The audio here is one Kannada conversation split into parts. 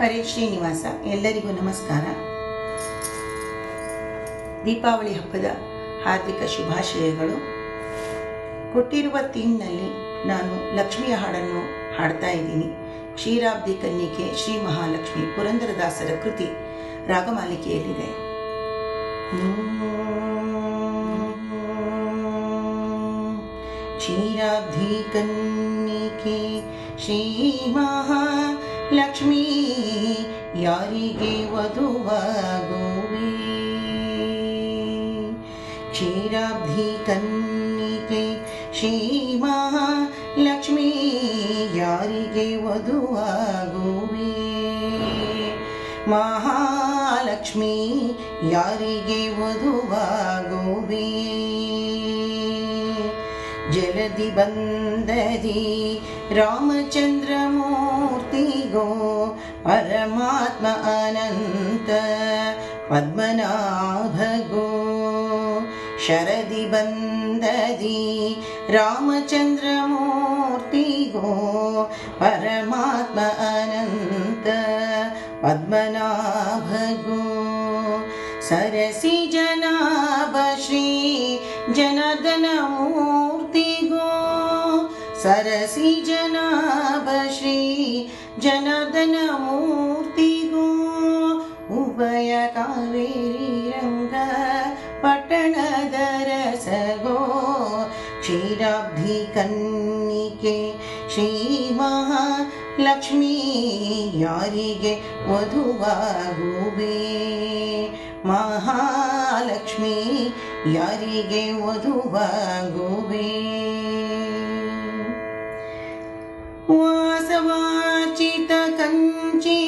ಹರೇ ಶ್ರೀನಿವಾಸ, ಎಲ್ಲರಿಗೂ ನಮಸ್ಕಾರ. ದೀಪಾವಳಿ ಹಬ್ಬದ ಹಾರ್ದಿಕ ಶುಭಾಶಯಗಳು. ಕೊಟ್ಟಿರುವ ಥೀಮ್ನಲ್ಲಿ ನಾನು ಲಕ್ಷ್ಮಿಯ ಹಾಡನ್ನು ಹಾಡ್ತಾ ಇದ್ದೀನಿ. ಕ್ಷೀರಾಬ್ದಿ ಕನ್ನಿಕೆ ಶ್ರೀ ಮಹಾಲಕ್ಷ್ಮಿ ಪುರಂದರದಾಸರ ಕೃತಿ ರಾಗಮಾಲಿಕೆಯಲ್ಲಿದೆ. ಕ್ಷೀರಾಬ್ಧಿ ಕನ್ನಿಕೆ ಶ್ರೀ ಮಹಾಲಕ್ಷ್ಮಿ ಯಾರಿಗೆ ವಧುವಾಗುವೆ ಕ್ಷೀರಾಬ್ಧಿ ಕನ್ನಿಕೆ ಶ್ರೀ ಮಹಾಲಕ್ಷ್ಮಿ ಯಾರಿಗೆ ವಧುವಾಗುವೆ ಮಹಾಲಕ್ಷ್ಮಿ ಯಾರಿಗೆ ವಧುವಾಗುವೆ ಜಲದಿ ಬಂದದಿ ರಾಮಚಂದ್ರ ಮೂರ್ತಿಗೋ परमात्म अनन्त पद्मनाभगो शरदि बन्दी रामचन्द्रमूर्तिगो परमात्म अनन्त पद्मनाभगो। सरसि जनाभ श्री जनर्दनमु ಸರಸಿ ಜನಾಭ ಶ್ರೀ ಜನಾರ್ದನ ಮೂರ್ತಿಗೂ ಉಭಯ ಕಾವೇರಿ ರಂಗ ಪಟ್ಟಣದ ರಸಗೋ ಕ್ಷೀರಾಬ್ಧಿ ಕನ್ನಿಕೆ ಶ್ರೀ ಮಹಾಲಕ್ಷ್ಮಿ ಯಾರಿಗೆ ವಧುವಾಗುವೆ? ವಾಸವಾಚಿತ ಕಂಚಿ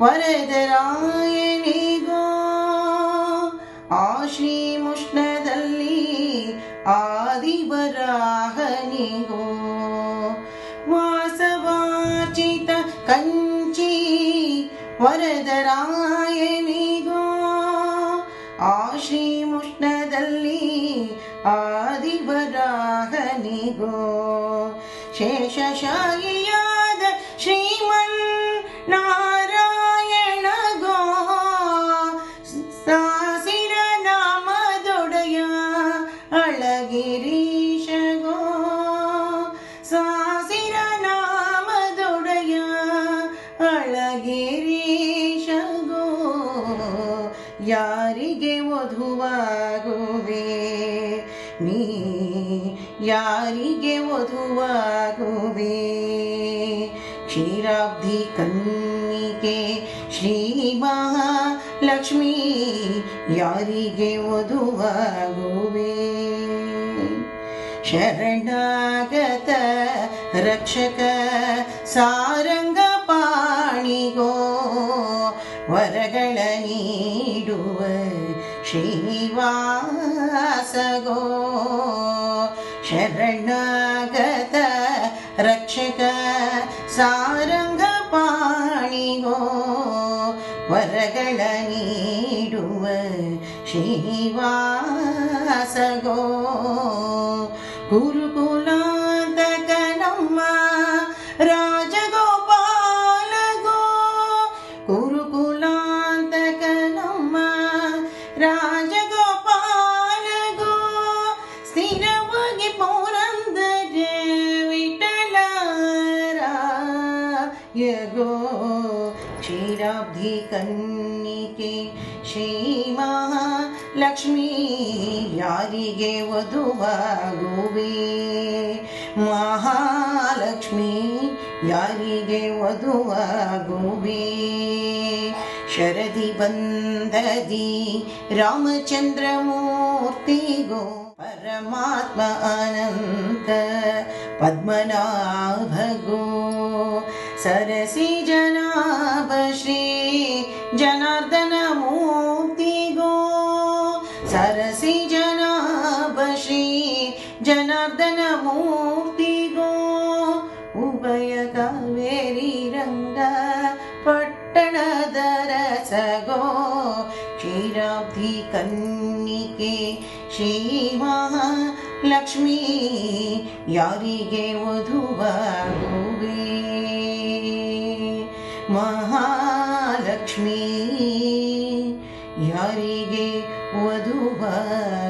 ವರದರಾಯಣಿಗೋ ಆ ಶ್ರೀಮುಷ್ಣದಲ್ಲಿ ಆದಿವರಾಹನಿಗೋ. ವಾಸವಾಚಿತ ಕಂಚಿ ವರದರಾಯಣಿಗೋ ಆ ಶ್ರೀಮುಷ್ಣದಲ್ಲಿ ಆದಿವರಾಹನಿಗೋ. ಶೇಷಶಾಯಿಯಾದ ವಧುವಾಗುವೆ ನೀ ಯಾರಿಗೆ ವಧುವಾಗುವೆ ಕ್ಷೀರಾಬ್ಧಿ ಕನ್ನಿಕೆ ಶ್ರೀ ಮಹಾಲಕ್ಷ್ಮೀ ಯಾರಿಗೆ ವಧುವಾಗುವೆ ಶರಣಾಗತ ರಕ್ಷಕ ಸಾರಂಗ ಪಾಣಿಗೋ ವರಗಳ ನೀಡುವ श्रीवासगो शरणागत रक्षक सारङ्गपाणिगो वरगळ नीडुव श्रीवासगो गुरुकुलान्तकनम्मा रा ಕನ್ನಿಕೆ ಶ್ರೀ ಮಹಾಲಕ್ಷ್ಮಿ ಯಾರಿಗೆ ವಧುವಾಗುವೆ ಮಹಾಲಕ್ಷ್ಮಿ ಯಾರಿಗೆ ವಧುವಾಗುವೆ ಶರದಿ ಬಂದದಿ ರಾಮಚಂದ್ರ ಮೂರ್ತಿಗೋ ಪರಮಾತ್ಮ ಅನಂತ ಪದ್ಮನಾಭಗೋ ಸರಸಿ ಕಾವೇರಿ ರಂಗ ಪಟ್ಟಣದ ರಸಗೋ ಕ್ಷೀರಾಬ್ಧಿ ಕನ್ನಿಕೆ ಶ್ರೀ ಮಹಾಲಕ್ಷ್ಮೀ ಯಾರಿಗೆ ವಧುವಾಗುವೆ? ಮಹಾಲಕ್ಷ್ಮೀ ಯಾರಿಗೆ ವಧುವಾಗಿ